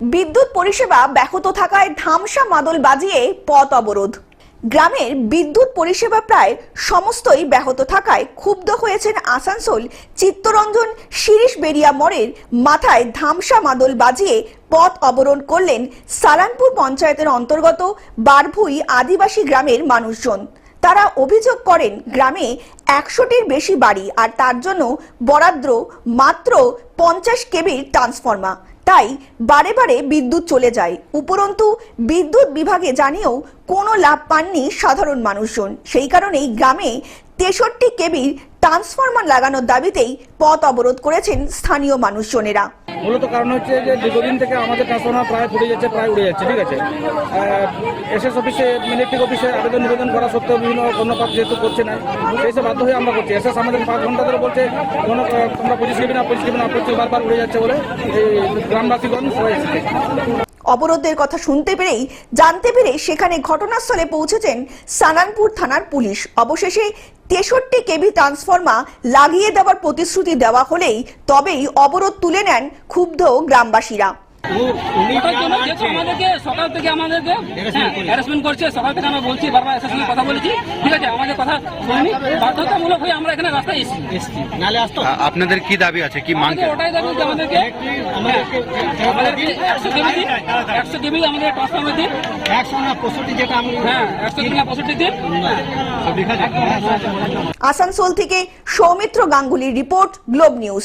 বিদ্যুৎ পরিষেবা ব্যাহত থাকায় ধামসা মাদল বাজিয়ে পথ অবরোধ। গ্রামের বিদ্যুৎ পরিষেবা প্রায় সমস্তই ব্যাহত থাকায় ক্ষুব্ধ হয়েছেন আসানসোল চিত্তরঞ্জন শিরিষ বেরিয়া মোড়ের মাথায় ধামসা মাদল বাজিয়ে পথ অবরোধ করলেন সালানপুর পঞ্চায়েতের অন্তর্গত বারভুই আদিবাসী গ্রামের মানুষজন। তারা অভিযোগ করেন, গ্রামে একশোটির বেশি বাড়ি আর তার জন্য বরাদ্দ মাত্র পঞ্চাশ কেবির ট্রান্সফর্মার। তাই বারে বারে বিদ্যুৎ চলে যায়। উপরন্তু, বিদ্যুৎ বিভাগে জানিয়েও কোনো লাভ পাননি সাধারণ মানুষজন। সেই কারণেই গ্রামে তেষট্টি কেবির ট্রান্সফরমার লাগানোর দাবিতেই পথ অবরোধ করেছেন স্থানীয় মানুষজনেরা। মূলত কারণ হচ্ছে যে দীর্ঘদিন থেকে আমাদের ট্রান্সফর্মার প্রায় ফুটে যাচ্ছে, প্রায় উড়ে যাচ্ছে, ঠিক আছে? এসএস অফিসে ইলেকট্রিক অফিসে আবেদন নিবেদন করা সত্ত্বেও বিভিন্ন কর্ণপাত যেহেতু করছে না, সেই সব বাধ্য হয়ে আমরা করছি। এসএস আমাদের পাঁচ ঘণ্টা ধরে বলছে, কোনো, তোমরা পঁচিশ কেবি না পঁচিশ কেবি করছে বারবার উড়ে যাচ্ছে বলে এই গ্রামবাসীগণ সবাই অবরোধের কথা শুনতে পেরেই, জানতে পেরে সেখানে ঘটনাস্থলে পৌঁছেছেন সানানপুর থানার পুলিশ। অবশেষে তেষট্টি কেভি ট্রান্সফর্মা লাগিয়ে দেওয়ার প্রতিশ্রুতি দেওয়া হলেই তবেই অবরোধ তুলে নেন ক্ষুব্ধ গ্রামবাসীরা। আমাদেরকে সকাল থেকে আমাদেরকে হ্যারাসমেন্ট করছে। সকাল থেকে আমরা বলছি বারবার এসে সঙ্গে কথা বলেছি ঠিক আছে আমাদের কথা শুনি বাধ্যতামূলক হয়ে আমরা এখানে রাস্তায় এসেছি। এসেছি। নালে আসতো? আ- আপনাদের কি দাবি আছে? কি মাংস ওটাই দাবি যে আমাদেরকে আমাদেরকে একশো কেবি দিন একশো কেবি আমাদের ট্রান্সফর্মার দিন। একশো না পঁয়ষট্টি যেটা আমি হ্যাঁ একশো কেবি না পঁয়ষট্টি দিন। আসানসোল থেকে সৌমিত্র গাঙ্গুলির রিপোর্ট গ্লোব নিউজ।